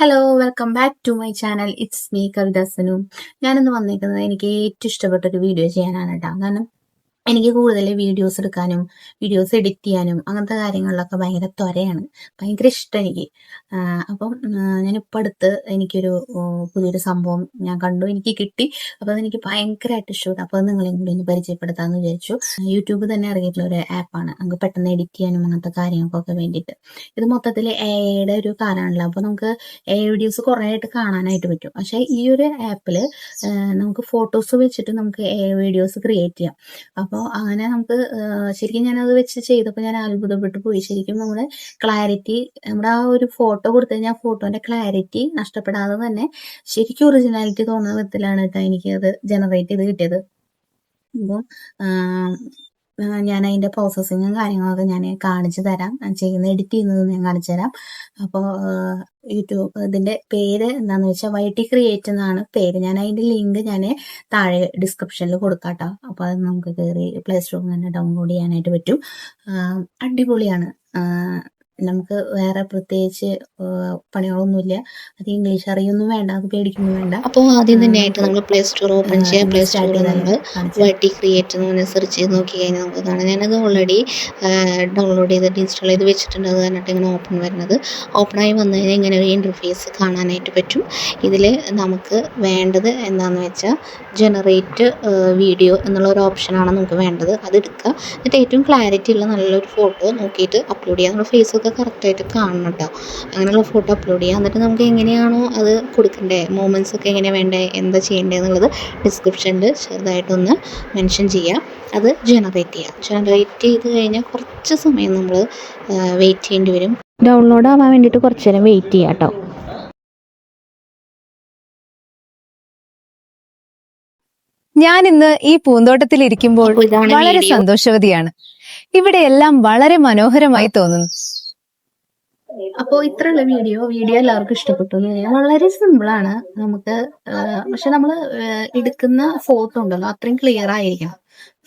Hello welcome back to my channel it's me കവിതാസനു ഞാനിന്ന് വന്നിരിക്കുന്നത് എനിക്ക് ഏറ്റവും ഇഷ്ടപ്പെട്ട ഒരു വീഡിയോ ചെയ്യാനാണ് കേട്ടോ. കാരണം എനിക്ക് കൂടുതൽ വീഡിയോസ് എടുക്കാനും വീഡിയോസ് എഡിറ്റ് ചെയ്യാനും അങ്ങനത്തെ കാര്യങ്ങളിലൊക്കെ ഭയങ്കര ത്വരയാണ്. ഭയങ്കര ഇഷ്ടം എനിക്ക്. അപ്പം ഞാനിപ്പോൾ അടുത്ത് എനിക്കൊരു പുതിയൊരു സംഭവം ഞാൻ കണ്ടു. എനിക്ക് കിട്ടി. അപ്പോൾ അതെനിക്ക് ഭയങ്കരമായിട്ട് ഇഷ്ടപ്പെട്ടു. അപ്പോൾ അത് നിങ്ങളെയും കൂടി ഒന്ന് പരിചയപ്പെടുത്താമെന്ന് വിചാരിച്ചു. യൂട്യൂബ് തന്നെ ഇറങ്ങിയിട്ടുള്ള ഒരു ആപ്പാണ്. നമുക്ക് പെട്ടെന്ന് എഡിറ്റ് ചെയ്യാനും അങ്ങനത്തെ കാര്യങ്ങൾക്കൊക്കെ വേണ്ടിയിട്ട്. ഇത് മൊത്തത്തിൽ എയുടെ ഒരു കാലമാണല്ലോ. അപ്പോൾ നമുക്ക് എ വീഡിയോസ് കുറേ ആയിട്ട് കാണാനായിട്ട് പറ്റും. പക്ഷേ ഈ ഒരു ആപ്പിൽ നമുക്ക് ഫോട്ടോസ് വെച്ചിട്ട് നമുക്ക് എ വീഡിയോസ് ക്രിയേറ്റ് ചെയ്യാം. അപ്പോൾ അങ്ങനെ നമുക്ക് ശരിക്കും ഞാനത് വെച്ച് ചെയ്തപ്പോൾ ഞാൻ അത്ഭുതപ്പെട്ടു പോയി. ശരിക്കും നമ്മുടെ ക്ലാരിറ്റി നമ്മുടെ ആ ഒരു ഫോട്ടോ കൊടുത്തു കഴിഞ്ഞാൽ ഫോട്ടോന്റെ ക്ലാരിറ്റി നഷ്ടപ്പെടാതെ തന്നെ ശരിക്കും ഒറിജിനാലിറ്റി തോന്നുന്ന വിധത്തിലാണ് കേട്ടോ അത് ജനറേറ്റ് ചെയ്ത് കിട്ടിയത്. അപ്പോൾ ഞാൻ അതിന്റെ പ്രോസസ്സിങ്ങും കാര്യങ്ങളൊക്കെ ഞാൻ കാണിച്ചു തരാം. ചെയ്യുന്ന എഡിറ്റ് ചെയ്യുന്നത് ഞാൻ കാണിച്ചു തരാം. അപ്പോൾ യൂട്യൂബ് ഇതിന്റെ പേര് എന്താണെന്ന് വെച്ചാൽ വൈ ടി ക്രിയേറ്റ് എന്നാണ് പേര്. ഞാൻ അതിന്റെ ലിങ്ക് ഞാൻ താഴെ ഡിസ്ക്രിപ്ഷനിൽ കൊടുക്കാം കേട്ടോ അപ്പോൾ അത് നമുക്ക് കയറി പ്ലേ സ്റ്റോറിൽ തന്നെ ഡൗൺലോഡ് ചെയ്യാനായിട്ട് പറ്റും. അടിപൊളിയാണ്. നമുക്ക് വേറെ പ്രത്യേകിച്ച് പണികളൊന്നുമില്ല. അത് ഇംഗ്ലീഷ് അറിയൊന്നും വേണ്ട അത് പേടിക്കൊന്നും വേണ്ട. അപ്പോൾ ആദ്യം തന്നെ ആയിട്ട് നമ്മൾ പ്ലേ സ്റ്റോർ ഓപ്പൺ ചെയ്യാം. പ്ലേ സ്റ്റോറിൽ നമ്മൾ വട്ടി ക്രിയേറ്റ് എന്ന് സെർച്ച് ചെയ്ത് നോക്കി കഴിഞ്ഞാൽ നമുക്ക് കാണാം. ഞാനത് ഓൾറെഡി ഡൗൺലോഡ് ചെയ്തിട്ട് ഇൻസ്റ്റാൾ ചെയ്ത് വെച്ചിട്ടുണ്ട്. അത് കണ്ടിട്ട് ഇങ്ങനെ ഓപ്പൺ വരുന്നത്. ഓപ്പണായി വന്നു കഴിഞ്ഞാൽ ഇങ്ങനെ ഒരു ഇന്റർഫേസ് കാണാനായിട്ട് പറ്റും. ഇതിൽ നമുക്ക് വേണ്ടത് എന്താണെന്ന് വെച്ചാൽ ജനറേറ്റ് വീഡിയോ എന്നുള്ള ഒരു ഓപ്ഷനാണ് നമുക്ക് വേണ്ടത്. അത് എടുക്കുക. എന്നിട്ട് ഏറ്റവും ക്ലാരിറ്റി ഉള്ള നല്ലൊരു ഫോട്ടോ നോക്കിയിട്ട് അപ്ലോഡ് ചെയ്യുക. നമ്മുടെ ഫേസൊക്കെ കറക്റ്റായിട്ട് കാണണം കേട്ടോ അങ്ങനെയുള്ള ഫോട്ടോ അപ്ലോഡ് ചെയ്യുക എന്നിട്ട് നമുക്ക് എങ്ങനെയാണോ അത് കൊടുക്കണ്ടേ? മൂമെന്റ്സ് ഒക്കെ എങ്ങനെയാണ് വേണ്ടേ? എന്താ ചെയ്യേണ്ടത് എന്നുള്ളത് ഡിസ്ക്രിപ്ഷനിൽ ചെറുതായിട്ടൊന്ന് മെൻഷൻ ചെയ്യുക അത് ജനറേറ്റ് ചെയ്യുക ജനറേറ്റ് ചെയ്ത് കഴിഞ്ഞാൽ കുറച്ച് സമയം നമ്മൾ വെയിറ്റ് ചെയ്യേണ്ടി വരും. ഡൗൺലോഡ് ആവാൻ വേണ്ടിയിട്ട് കുറച്ച് നേരം വെയിറ്റ് ചെയ്യുക കേട്ടോ ഞാൻ ഇന്ന് ഈ പൂന്തോട്ടത്തിൽ ഇരിക്കുമ്പോൾ വളരെ സന്തോഷവതിയാണ്. ഇവിടെ എല്ലാം വളരെ മനോഹരമായി തോന്നുന്നു. അപ്പോൾ ഇത്രയുള്ള വീഡിയോ വീഡിയോ എല്ലാവർക്കും ഇഷ്ടപ്പെട്ടു വളരെ സിമ്പിൾ ആണ്. നമുക്ക് പക്ഷെ നമ്മൾ എടുക്കുന്ന ഫോട്ടോ ഉണ്ടല്ലോ അത്രയും ക്ലിയർ ആയിരിക്കണം.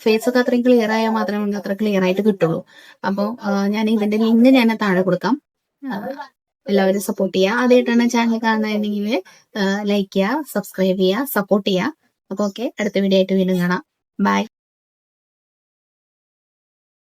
ഫേസ് ഒക്കെ അത്രയും ക്ലിയർ ആയാൽ മാത്രമേ നമുക്ക് അത്ര ക്ലിയർ ആയിട്ട് കിട്ടുള്ളൂ. അപ്പോൾ ഞാൻ ഇതിന്റെ ലിങ്ക് ഞാൻ താഴെ കൊടുക്കാം. എല്ലാവരും സപ്പോർട്ട് ചെയ്യുക ആദ്യമായിട്ടാണ് ചാനൽ കാണുന്നതെങ്കിൽ ലൈക്ക് ചെയ്യുക സബ്സ്ക്രൈബ് ചെയ്യുക സപ്പോർട്ട് ചെയ്യുക അപ്പോൾ ഓക്കെ അടുത്ത വീഡിയോ ആയിട്ട് വീണ്ടും കാണാം. ബൈ